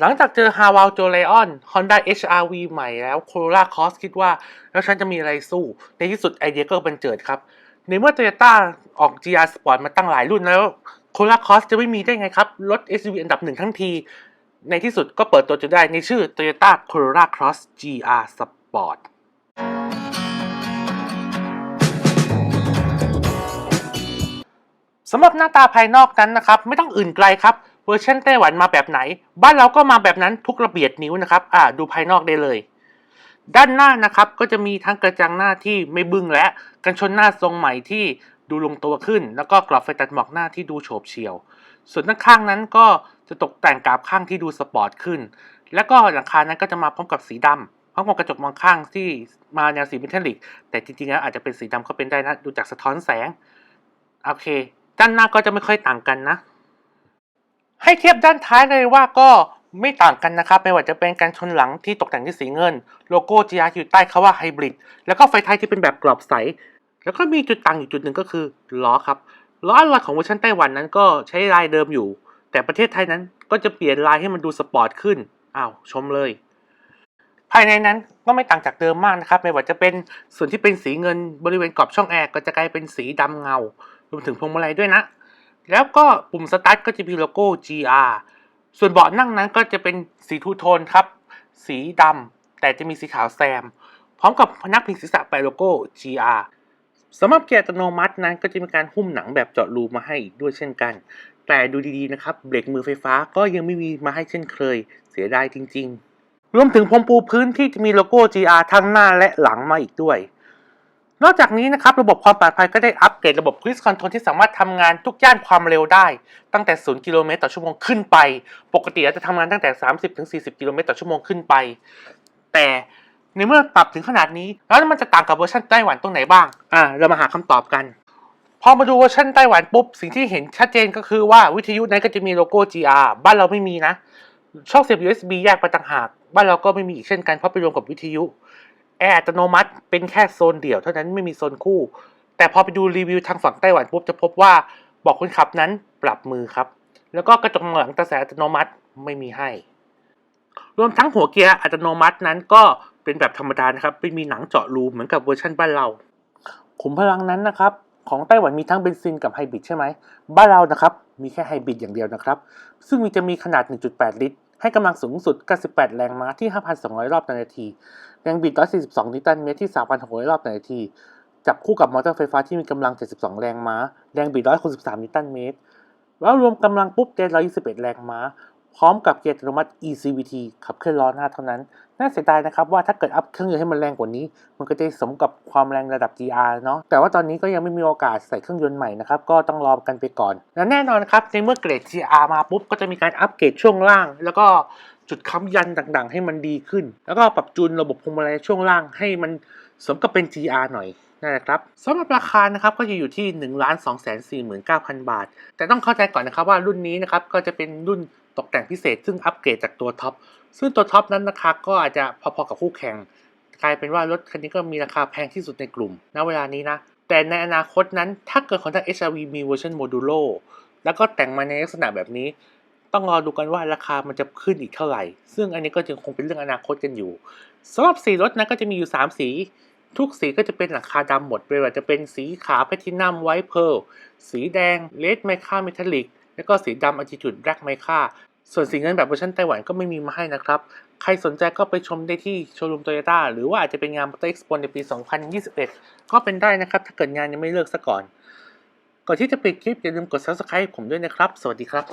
หลังจากเจอ h a w a l j o l e o n Honda HRV ใหม่แล้ว Corolla Cross คิดว่า แล้วฉันจะมีอะไรสู้ ในที่สุดไอเดียก็บันเจิดครับ ในเมื่อ Toyota ออก GR Sport มาตั้งหลายรุ่นแล้ว Corolla Cross จะไม่มีได้ไงครับ รถ SUV อันดับหนึ่งทั้งที ในที่สุดก็เปิดตัวจนได้ในชื่อ Toyota Corolla Cross GR Sport สำหรับหน้าตาภายนอกนั้นนะครับ ไม่ต้องอื่นไกลครับ วอร์ชันไต้หวันมาแบบไหน บ้านเราก็มาแบบนั้นทุกระเบียดนิ้วนะครับ อ่าดูภายนอกได้เลย ด้านหน้านะครับก็จะมีทั้งกระจังหน้าที่ไม่บึ้งและกันชนหน้าทรงใหม่ที่ดูลงตัวขึ้น แล้วก็กรอบไฟตัดหมอกหน้าที่ดูโฉบเฉี่ยว ส่วนด้านข้างนั้นก็จะตกแต่งกราบข้างที่ดูสปอร์ตขึ้น แล้วก็หลังคานั้นก็จะมาพร้อมกับสีดำพร้อมกับกระจกมองข้างที่มาแนวสีเมทัลลิก แต่จริงๆแล้วอาจจะเป็นสีดำก็เป็นได้นะดูจากสะท้อนแสง โอเค ด้านหน้าก็จะไม่ค่อยต่างกันนะ ให้เทียบด้านท้ายเลยว่าก็ไม่ต่างกันนะครับไม่ว่าจะเป็นการชนหลังที่ตกแต่งด้วยสีเงิน โลโก้ GR อยู่ใต้คาว่าไฮบริดแล้วก็ไฟท้ายที่เป็นแบบกรอบใส แล้วก็มีจุดต่างอยู่จุดหนึ่งก็คือล้อครับล้ออะลอยของเวอร์ชันไต้หวันนั้นก็ใช้ลายเดิมอยู่ แต่ประเทศไทยนั้นก็จะเปลี่ยนลายให้มันดูสปอร์ตขึ้นอ้าวชมเลย ภายในนั้นก็ไม่ต่างจากเดิมมากนะครับไม่ว่าจะเป็นส่วนที่เป็นสีเงินบริเวณกรอบช่องแอร์ก็จะกลายเป็นสีดำเงารวมถึงพวงมาลัยด้วยนะ แล้วก็ปุ่มสตาร์ทก็จะมีโลโก้ GR ส่วนเบาะนั่งนั้นก็จะเป็นสีทูโทนครับ สีดำแต่จะมีสีขาวแซม พร้อมกับพนักพิงศีรษะแปะโลโก้ GR สำหรับเกียร์อัตโนมัตินั้นก็จะมีการหุ้มหนังแบบเจาะรูมาให้อีกด้วยเช่นกัน แต่ดูดีๆนะครับ เบรกมือไฟฟ้าก็ยังไม่มีมาให้เช่นเคย เสียดายจริง ๆ รวมถึงพรมปูพื้นที่จะมีโลโก้ GR ทั้งหน้าและหลังมาอีกด้วย นอกจากนี้นะครับระบบความปลอดภัยก็ได้อัปเกรดระบบ Cruise Control ที่สามารถทำงานทุกย่านความเร็วได้ ตั้งแต่ 0 กิโลเมตรต่อชั่วโมงขึ้นไป ปกติอาจจะทำงานตั้งแต่ 30-40 กิโลเมตรต่อชั่วโมงขึ้นไป แต่ในเมื่อปรับถึงขนาดนี้ แล้วมันจะต่างกับเวอร์ชันไต้หวันตรงไหนบ้าง อ่า เรามาหาคำตอบกัน พอมาดูเวอร์ชันไต้หวันปุ๊บ สิ่งที่เห็นชัดเจนก็คือว่าวิทยุนั้นก็จะมีโลโก้ GR บ้านเราไม่มีนะ ช่องเสียบ USB แยกไปต่างหาก บ้านเราก็ไม่มีอีกเช่นกันเพราะไปรวมกับวิทยุ แอร์อัตโนมัติเป็นแค่โซนเดี่ยวเท่านั้นไม่มีโซนคู่ แต่พอไปดูรีวิวทางฝั่งไต้หวันปุ๊บจะพบว่าบอกคนขับนั้นปรับมือครับ แล้วก็กระจกมองหลังกระแสอัตโนมัติไม่มีให้ รวมทั้งหัวเกียร์อัตโนมัตินั้นก็เป็นแบบธรรมดานะครับไม่มีหนังเจาะรูเหมือนกับเวอร์ชันบ้านเรา ขุมพลังนั้นนะครับของไต้หวันมีทั้งเบนซินกับไฮบริดใช่ไหม บ้านเรานะครับมีแค่ไฮบริดอย่างเดียวนะครับ ซึ่งมีจะมีขนาด 1.8 ลิตร ให้กำลังสูงสุด 98 แรงม้าที่ 5,200 รอบต่อนาที แรงบิด 142 นิวตันเมตรที่ 3,600 รอบต่อนาที จับคู่กับมอเตอร์ไฟฟ้าที่มีกำลัง 72 แรงม้า แรงบิด 163 นิวตันเมตร แล้วรวมกำลังปุ๊บเจน121 แรงม้า พร้อมกับเกียร์อัตโนมัติ ECVT ขับเคลื่อนล้อหน้าเท่านั้น น่าเสียดายนะครับว่าถ้าเกิดอัพเครื่องยนต์ให้มันแรงกว่านี้ มันก็จะสมกับความแรงระดับ GR เนาะ แต่ว่าตอนนี้ก็ยังไม่มีโอกาสใส่เครื่องยนต์ใหม่นะครับ ก็ต้องรอกันไปก่อน และแน่นอนครับในเมื่อเกรด GR มาปุ๊บก็จะมีการอัปเกรดช่วงล่าง แล้วก็ จุดค้ำยันต่างๆ ให้มันดีขึ้น แล้วก็ปรับจูนระบบพวงมาลัยช่วงล่างให้มันสมกับเป็น GR หน่อยนั่นแหละครับสำหรับราคานะครับก็จะอยู่ที่ 1 2 4 9 0 0 0 บาท แต่ต้องเข้าใจก่อนนะครับว่ารุ่นนี้นะครับก็จะเป็นรุ่นตกแต่งพิเศษ ซึ่งอัปเกรดจากตัวท็อปซึ่งตัวท็อปนั้นราคาก็อาจจะพอๆกับคู่แข่ง กลายเป็นว่ารถคันนี้ก็มีราคาแพงที่สุดในกลุ่มณเวลานี้นะ แต่ในอนาคตนั้นถ้าเกิดของทาง HRV มีเวอร์ชันโมดูโลแล้วก็แต่งมาในลักษณะแบบนี้ ต้องรอดูกันว่าราคามันจะขึ้นอีกเท่าไหร่ ซึ่งอันนี้ก็ยังคงเป็นเรื่องอนาคตกันอยู่สำหรับสีรถนั้นก็จะมีอยู่ 3 สี ทุกสีก็จะเป็นหลังคาดำหมดไม่ว่าจะเป็นสีขาวแพทินัมไวท์เพลสีแดงเลดไมค่าเมทัลลิก แล้วก็สีดำอัลติจูดแบล็กไมค่าส่วนสีเงินแบบเวอร์ชันไต้หวันก็ไม่มีมาให้นะครับ ใครสนใจก็ไปชมได้ที่โชว์รูมโตโยต้าหรือว่าอาจจะเป็นงานมอเตอร์เอ็กซ์โปในปี 2021 ก็เป็นได้นะครับ ถ้าเกิดงานยังไม่เลิกซะก่อน ก่อนที่จะปิดคลิปอย่าลืมกด subscribe ผมด้วยนะครับ สวัสดีครับ